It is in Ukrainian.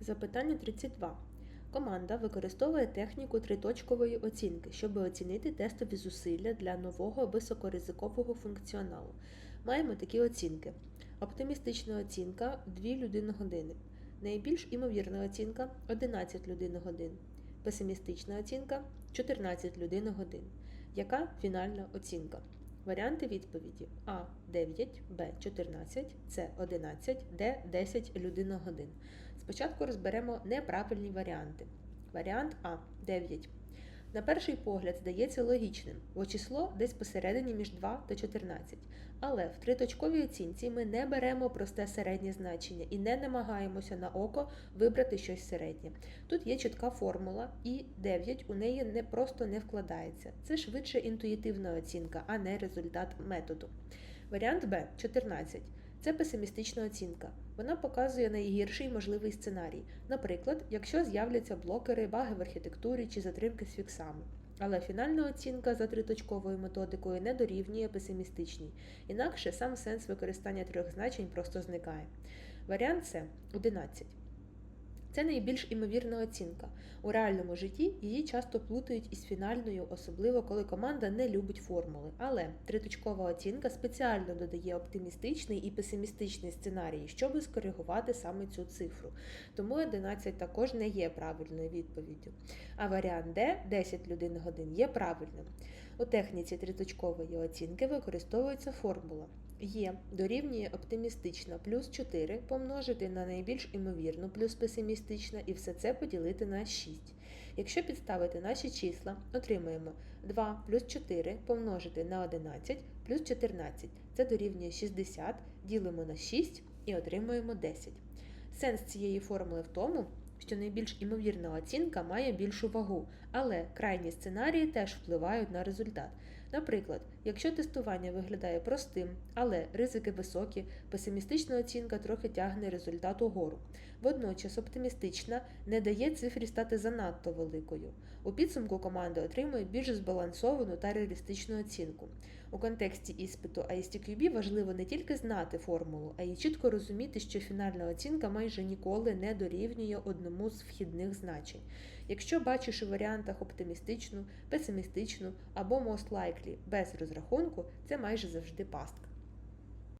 Запитання 32. Команда використовує техніку триточкової оцінки, щоб оцінити тестові зусилля для нового високоризикового функціоналу. Маємо такі оцінки: оптимістична оцінка 2 людини години, найбільш імовірна оцінка 11 людин годин, песимістична оцінка 14 людин годин. Яка фінальна оцінка? Варіанти відповіді А 9, Б 14, С 11, Д 10 людина годин. Спочатку розберемо неправильні варіанти. Варіант А 9. На перший погляд здається логічним, бо число десь посередині між 2 та 14. Але в триточковій оцінці ми не беремо просте середнє значення і не намагаємося на око вибрати щось середнє. Тут є чітка формула, і 9 у неї не просто не вкладається. Це швидше інтуїтивна оцінка, а не результат методу. Варіант Б 14. Це песимістична оцінка. Вона показує найгірший можливий сценарій. Наприклад, якщо з'являться блокери, баги в архітектурі чи затримки з фіксами. Але фінальна оцінка за триточковою методикою не дорівнює песимістичній. Інакше сам сенс використання трьох значень просто зникає. Варіант С 11. Це найбільш імовірна оцінка. У реальному житті її часто плутають із фінальною, особливо коли команда не любить формули. Але триточкова оцінка спеціально додає оптимістичний і песимістичний сценарії, щоб скоригувати саме цю цифру. Тому 11 також не є правильною відповіддю. А варіант Д 10 людей годин є правильним. У техніці триточкової оцінки використовується формула. Є дорівнює оптимістична плюс 4 помножити на найбільш імовірну плюс песимістична і все це поділити на 6. Якщо підставити наші числа, отримаємо 2 плюс 4 помножити на 11 плюс 14. Це дорівнює 60, ділимо на 6 і отримуємо 10. Сенс цієї формули в тому, що найбільш імовірна оцінка має більшу вагу, але крайні сценарії теж впливають на результат. Наприклад, якщо тестування виглядає простим, але ризики високі, песимістична оцінка трохи тягне результат угору. Водночас оптимістична не дає цифрі стати занадто великою. У підсумку команда отримує більш збалансовану та реалістичну оцінку. У контексті іспиту ISTQB важливо не тільки знати формулу, а й чітко розуміти, що фінальна оцінка майже ніколи не дорівнює одному з вхідних значень. Якщо бачиш у варіантах оптимістичну, песимістичну або most likely без розрахунку, це майже завжди пастка.